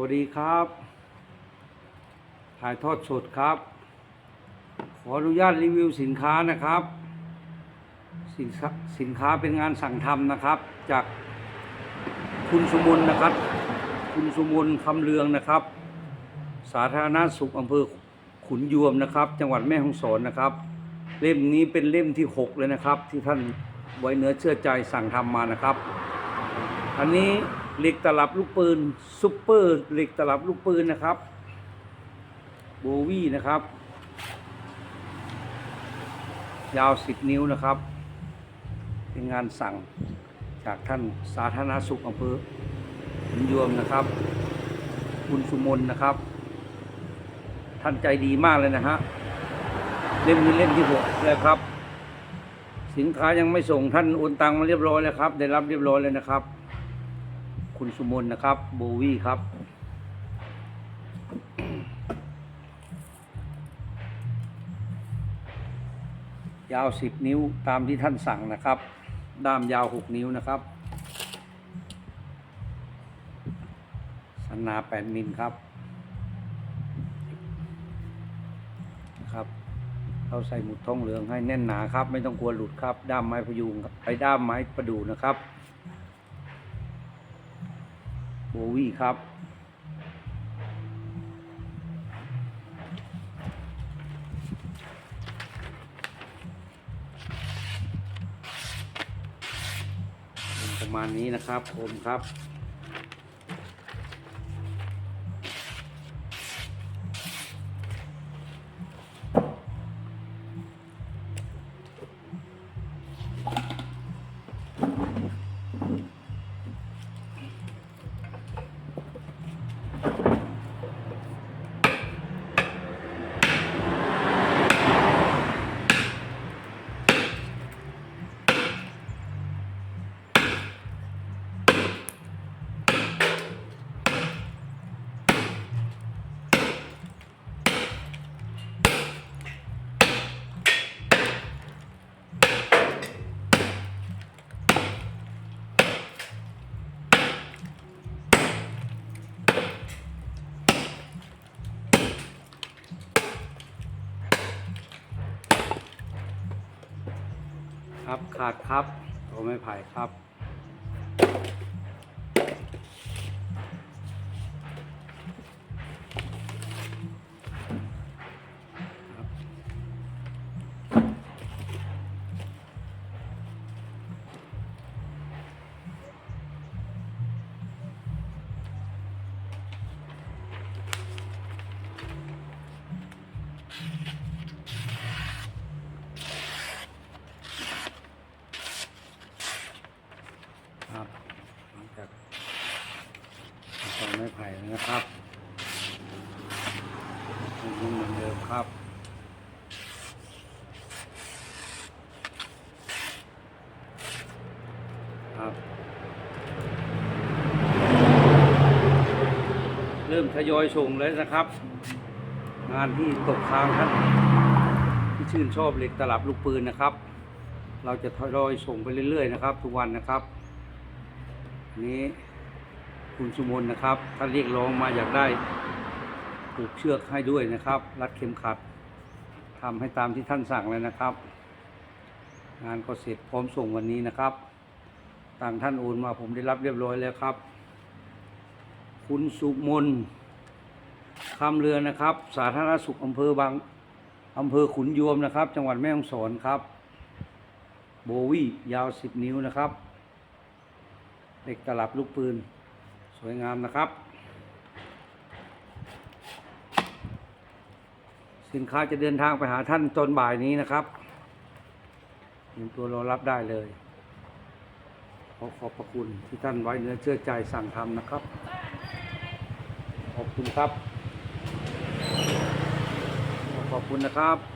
วัสดีครับ ถ่ายทอดสดครับ ขออนุญาตรีวิวสินค้านะครับ สินค้าสินค้าเป็นงานสั่งทำนะครับ จากคุณสมุนนะครับ คุณสมุนคำเลืองนะครับ สาธารณสุขอำเภอขุนยวมนะครับ จังหวัดแม่ฮ่องสอนนะครับ เล่มนี้เป็นเล่มที่ 6 เลยนะครับ ที่ท่านไว้เนื้อเชื่อใจสั่งทำมานะครับ อันนี้ เหล็กตลับลูกปืนซุปเปอร์เหล็กตลับลูกปืนนะครับโบวี่นะครับ ยาว10นิ้วนะครับ เป็นงานสั่งจากท่านสาธารณสุขอำเภอขุนยวมนะครับ คุณสุมนนะครับ ท่านใจดีมากเลยนะฮะเล่มนี้เล่มที่หกแล้วครับ สินค้ายังไม่ส่งท่านโอนตังมาเรียบร้อยแล้วครับ ได้รับเรียบร้อยเลยนะครับ คุณสุมนนะครับ โบวี่ครับ ยาวสิบนิ้วตามที่ท่านสั่งนะครับ ด้ามยาวหกนิ้วนะครับ สันนาแปดมิลครับนะครับเราใส่หมุดทองเหลืองให้แน่นหนาครับ ไม่ต้องกลัวหลุดครับ ด้ามไม้พยุงครับไปด้ามไม้ประดูนะครับ โบวี่ครับ ประมาณนี้นะครับผมครับ ครับ ขาดครับโอไม่ไผ่ครับ ครับหลังจากใส่ไม้ไผ่นะครับยังเหมือนเดิมครับครับ เริ่มทยอยส่งเลยนะครับ งานที่ตกค้างท่านที่ชื่นชอบเหล็กตลับลูกปืนนะครับ เราจะทยอยส่งไปเรื่อยๆนะครับ ทุกวันนะครับ นี้คุณสุมนนะครับท่านเรียกร้องมาอยากได้ผูกเชือกให้ด้วยนะครับ รัดเข็มขัดทำให้ตามที่ท่านสั่งเลยนะครับ งานก็เสร็จพร้อมส่งวันนี้นะครับ ต่างท่านโอนมาผมได้รับเรียบร้อยแล้วครับ คุณสุมนคำเรือนะครับ สาธารณสุขอำเภอบางอำเภอขุนยวมนะครับ จังหวัดแม่ฮ่องสอนครับ โบวี่ยาว10นิ้วนะครับ เหล็กตลับลูกปืน สวยงามนะครับ สินค้าจะเดินทางไปหาท่านตอนบ่ายนี้นะครับเตรียมตัวรอรับได้เลยขอขอบพระคุณที่ท่านไว้เนื้อเชื่อใจสั่งทำนะครับ ขอบคุณครับ ขอบคุณนะครับ